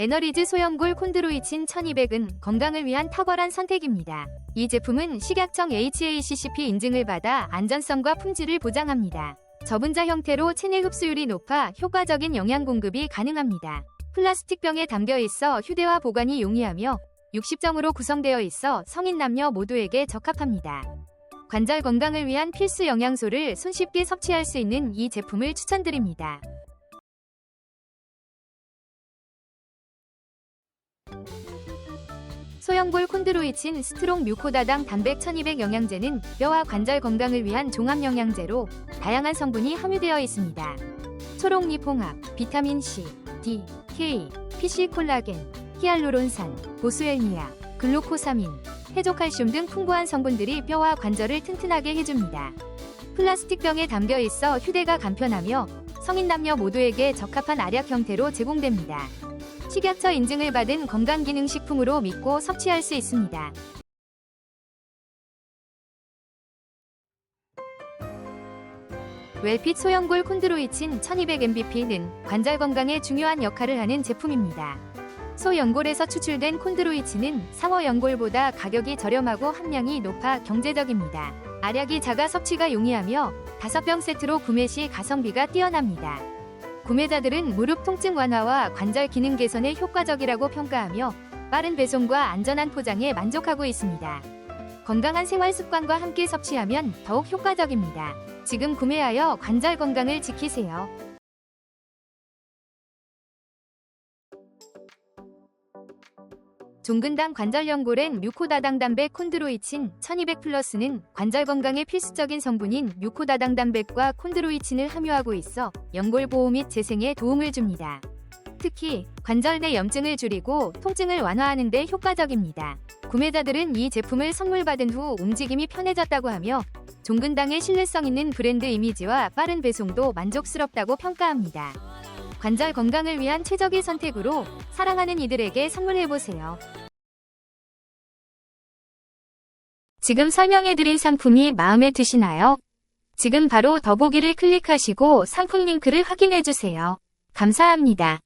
에너리즈 소염골 콘드로이친 1200은 건강을 위한 탁월한 선택입니다. 이 제품은 식약청 HACCP 인증을 받아 안전성과 품질을 보장합니다. 저분자 형태로 체내 흡수율이 높아 효과적인 영양 공급이 가능합니다. 플라스틱 병에 담겨 있어 휴대와 보관이 용이하며 60정으로 구성되어 있어 성인 남녀 모두에게 적합합니다. 관절 건강을 위한 필수 영양소를 손쉽게 섭취할 수 있는 이 제품을 추천드립니다. 소형골 콘드로이친 스트롱 뮤코다당 단백 1200 영양제는 뼈와 관절 건강을 위한 종합 영양제로 다양한 성분이 함유되어 있습니다. 초록잎 홍합, 비타민 C, D, K, PC 콜라겐, 히알루론산, 보스웰미아, 글루코사민, 해조칼슘 등 풍부한 성분들이 뼈와 관절을 튼튼하게 해줍니다. 플라스틱 병에 담겨 있어 휴대가 간편하며 성인 남녀 모두에게 적합한 알약 형태로 제공됩니다. 식약처 인증을 받은 건강기능식품으로 믿고 섭취할 수 있습니다. 웰핏 소형골 콘드로이친 1200mBp는 관절 건강에 중요한 역할을 하는 제품입니다. 소연골에서 추출된 콘드로이친은 상어 연골보다 가격이 저렴하고 함량이 높아 경제적입니다. 알약이 자가 섭취가 용이하며 5병 세트로 구매 시 가성비가 뛰어납니다. 구매자들은 무릎 통증 완화와 관절 기능 개선에 효과적이라고 평가하며 빠른 배송과 안전한 포장에 만족하고 있습니다. 건강한 생활 습관과 함께 섭취하면 더욱 효과적입니다. 지금 구매하여 관절 건강을 지키세요. 종근당 관절연골엔 뮤코다당 단백 콘드로이친 1200 플러스는 관절 건강에 필수적인 성분인 뮤코다당 단백과 콘드로이친을 함유하고 있어 연골 보호 및 재생에 도움을 줍니다. 특히 관절 내 염증을 줄이고 통증을 완화하는 데 효과적입니다. 구매자들은 이 제품을 선물 받은 후 움직임이 편해졌다고 하며 종근당의 신뢰성 있는 브랜드 이미지와 빠른 배송도 만족스럽다고 평가합니다. 관절 건강을 위한 최적의 선택으로 사랑하는 이들에게 선물해보세요. 지금 설명해드린 상품이 마음에 드시나요? 지금 바로 더보기를 클릭하시고 상품 링크를 확인해주세요. 감사합니다.